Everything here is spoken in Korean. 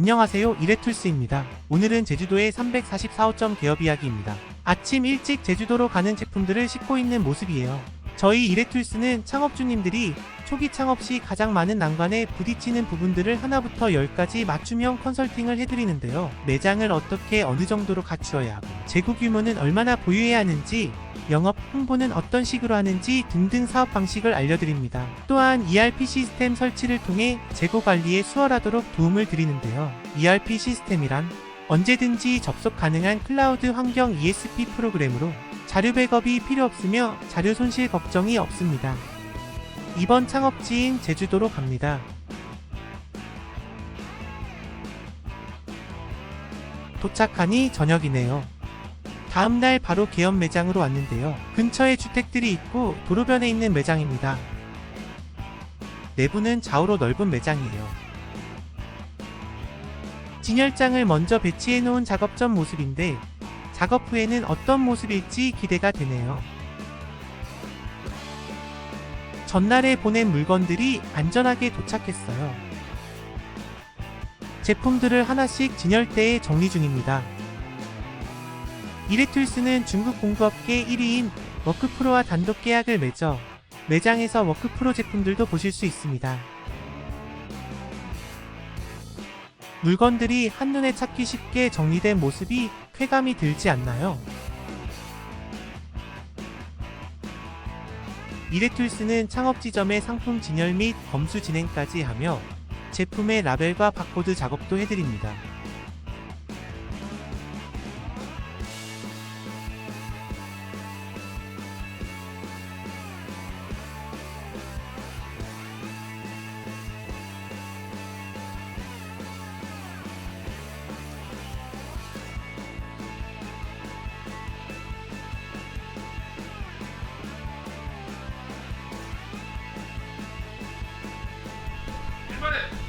안녕하세요 이레툴스입니다. 오늘은 제주도의 344호점 개업 이야기입니다. 아침 일찍 제주도로 가는 제품들을 싣고 있는 모습이에요. 저희 이레툴스는 창업주님들이 초기 창업 시 가장 많은 난관에 부딪히는 부분들을 하나부터 열까지 맞춤형 컨설팅을 해드리는데요. 매장을 어떻게 어느 정도로 갖추어야 하고 재고 규모는 얼마나 보유해야 하는지 영업 홍보는 어떤 식으로 하는지 등등 사업 방식을 알려드립니다. 또한 ERP 시스템 설치를 통해 재고 관리에 수월하도록 도움을 드리는데요. ERP 시스템이란 언제든지 접속 가능한 클라우드 환경 ESP 프로그램으로 자료 백업이 필요 없으며 자료 손실 걱정이 없습니다. 이번 창업지인 제주도로 갑니다. 도착하니 저녁이네요. 다음날 바로 개업 매장으로 왔는데요. 근처에 주택들이 있고 도로변에 있는 매장입니다. 내부는 좌우로 넓은 매장이에요. 진열장을 먼저 배치해 놓은 작업점 모습인데 작업 후에는 어떤 모습일지 기대가 되네요. 전날에 보낸 물건들이 안전하게 도착했어요. 제품들을 하나씩 진열대에 정리 중입니다. 이레툴스는 중국 공구업계 1위인 워크프로와 단독 계약을 맺어 매장에서 워크프로 제품들도 보실 수 있습니다. 물건들이 한눈에 찾기 쉽게 정리된 모습이 쾌감이 들지 않나요? 이레툴스는 창업 지점의 상품 진열 및 검수 진행까지 하며 제품의 라벨과 바코드 작업도 해드립니다. まで。